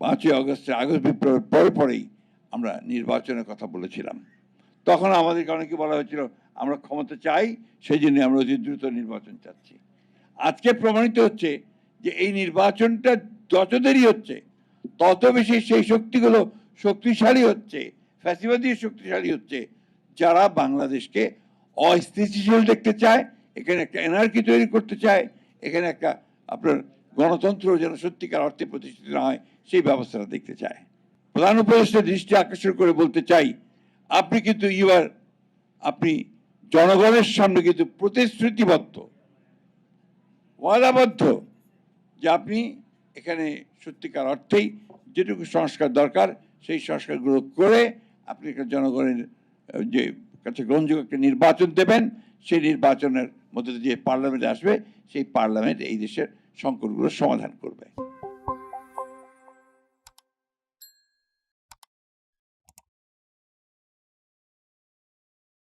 পাঁচই আগস্টে আগস্ট বিপ্লবের পরে পরেই আমরা নির্বাচনের কথা বলেছিলাম। তখন আমাদেরকে অনেকে বলা হয়েছিল, আমরা ক্ষমতা চাই, সেই জন্য আমরা অতি দ্রুত নির্বাচন চাচ্ছি। আজকে প্রমাণিত হচ্ছে যে এই নির্বাচনটা যত দেরি হচ্ছে, তত বেশি সেই শক্তিগুলো শক্তিশালী হচ্ছে, ফ্যাসিবাদী শক্তিশালী হচ্ছে, যারা বাংলাদেশকে অস্থিতিশীল দেখতে চায়, এখানে একটা এনার্কি তৈরি করতে চায়, এখানে একটা আপনার গণতন্ত্র যেন সত্যিকার অর্থে প্রতিষ্ঠিত না হয়, সেই ব্যবস্থাটা দেখতে চায়। প্রধান উপদেষ্টা দৃষ্টি আকর্ষণ করে বলতে চাই, আপনি কিন্তু ইউআর আপনি জনগণের সামনে কিন্তু প্রতিশ্রুতিবদ্ধ, ওয়াদাবদ্ধ যে আপনি এখানে সত্যিকার অর্থেই যেটুকু সংস্কার দরকার, সেই সংস্কারগুলো করে আপনি জনগণের, যে কাছে গ্রহণযোগ্য একটা নির্বাচন দেবেন, সেই নির্বাচনের মধ্যে দিয়ে পার্লামেন্ট আসবে সেই পার্লামেন্ট এই দেশের সংকটগুলোর সমাধান করবে।